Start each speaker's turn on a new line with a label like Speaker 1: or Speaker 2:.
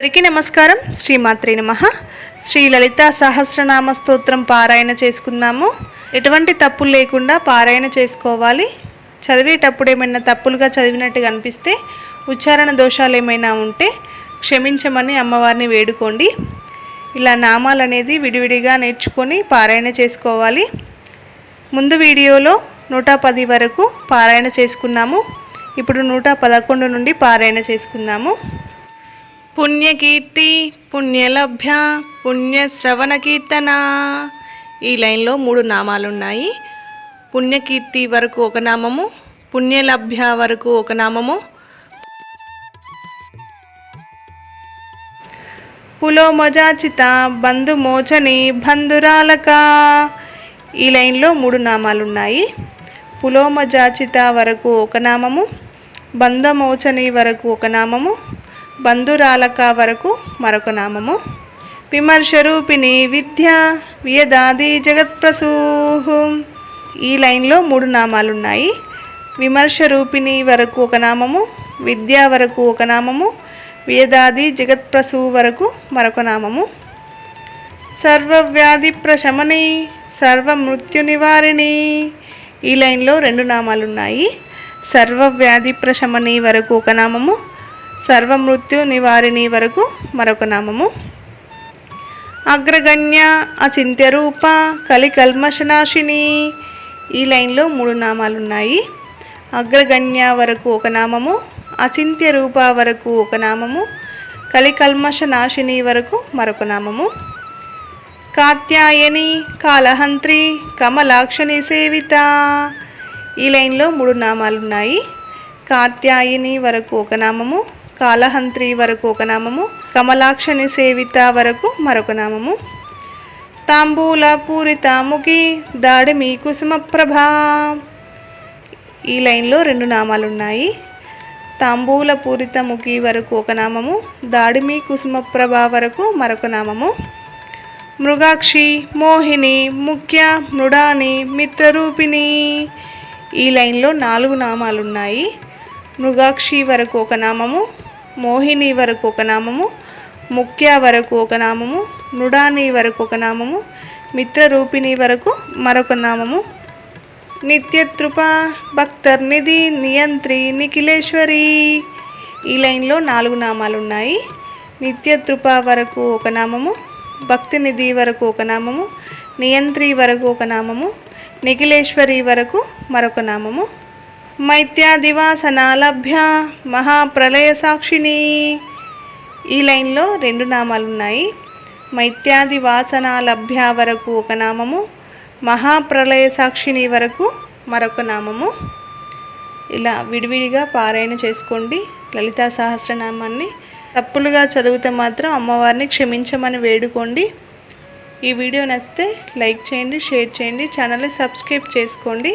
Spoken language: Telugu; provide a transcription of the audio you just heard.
Speaker 1: అందరికీ నమస్కారం. శ్రీమాత్రి నమ. శ్రీ లలిత సహస్రనామ స్తోత్రం పారాయణ చేసుకుందాము. ఎటువంటి తప్పులు లేకుండా పారాయణ చేసుకోవాలి. చదివేటప్పుడు ఏమైనా తప్పులుగా చదివినట్టుగా అనిపిస్తే ఉచ్చారణ దోషాలు ఏమైనా ఉంటే క్షమించమని అమ్మవారిని వేడుకోండి. ఇలా నామాలు అనేది విడివిడిగా నేర్చుకొని పారాయణ చేసుకోవాలి. ముందు వీడియోలో నూట పది వరకు పారాయణ చేసుకున్నాము. ఇప్పుడు నూట పదకొండు నుండి పారాయణ చేసుకుందాము. పుణ్యకీర్తి పుణ్యలభ్య పుణ్యశ్రవణ కీర్తన ఈ లైన్లో మూడు నామాలు ఉన్నాయి పుణ్యకీర్తి వరకు ఒక నామము పుణ్యలభ్య వరకు ఒక నామము. పులోమజాచిత బంధుమోచని బంధురాలక. ఈ లైన్లో మూడు నామాలు ఉన్నాయి పులోమజాచిత వరకు ఒక నామము బంధమోచని వరకు ఒక నామము. బంధురాలక వరకు మరొక నామము. విమర్శరూపిణి విద్య వియదాది జగత్ప్రసూహు. ఈ లైన్లో మూడు నామాలు ఉన్నాయి విమర్శ రూపిణి వరకు ఒక నామము విద్య వరకు ఒక నామము వేదాది జగత్ప్రసూ వరకు మరొక నామము. సర్వవ్యాధి ప్రశమని సర్వమృత్యు నివారిణి. ఈ లైన్లో రెండు నామాలు ఉన్నాయి సర్వవ్యాధి ప్రశమని వరకు ఒక నామము సర్వమృత్యు నివారిణి వరకు మరొక నామము. అగ్రగణ్య అచింత్యరూప కలికల్మషనాశిని. ఈ లైన్లో మూడు నామాలు ఉన్నాయి అగ్రగణ్య వరకు ఒక నామము అచింత్య రూప వరకు ఒక నామము కలికల్మష నాశిని వరకు మరొక నామము. కాత్యాయని కాలహంత్రి కమలాక్షని సేవిత. ఈ లైన్లో మూడు నామాలు ఉన్నాయి కాత్యాయని వరకు ఒక నామము కాలహంత్రి వరకు ఒక నామము కమలాక్షని సేవిత వరకు మరొక నామము. తాంబూల పూరిత ముఖి దాడిమి కుసుమ ప్రభా. ఈ లైన్లో రెండు నామాలు ఉన్నాయి తాంబూల పూరిత ముఖి వరకు ఒక నామము దాడిమి కుసుమ ప్రభా వరకు మరొక నామము. మృగాక్షి మోహిని ముఖ్య మృడాని మిత్రరూపిణి. ఈ లైన్లో నాలుగు నామాలు ఉన్నాయి మృగాక్షి వరకు ఒక నామము మోహిని వరకు ఒక నామము ముఖ్య వరకు ఒక నామము మృడాని వరకు ఒక నామము మిత్రరూపిణి వరకు మరొక నామము. నిత్యతృప భక్తర్నిధి నియంత్రి నిఖిలేశ్వరి. ఈ లైన్లో నాలుగు నామాలు ఉన్నాయి నిత్యతృప వరకు ఒక నామము భక్తి నిధి వరకు ఒక నామము నియంత్రి వరకు ఒక నామము నిఖిలేశ్వరి వరకు మరొక నామము. మైత్యాదివాసనాలభ్య మహాప్రలయ సాక్షిని ఈ లైన్లో రెండు నామాలు ఉన్నాయి మైత్యాది వాసనాలభ్య వరకు ఒక నామము మహాప్రలయ సాక్షిని వరకు మరొక నామము. ఇలా విడివిడిగా పారాయణ చేసుకోండి. లలితా సహస్రనామాన్ని తప్పులుగా చదివితే మాత్రం అమ్మవారిని క్షమించమని వేడుకోండి. ఈ వీడియో నచ్చితే లైక్ చేయండి షేర్ చేయండి ఛానల్ని సబ్స్క్రైబ్ చేసుకోండి.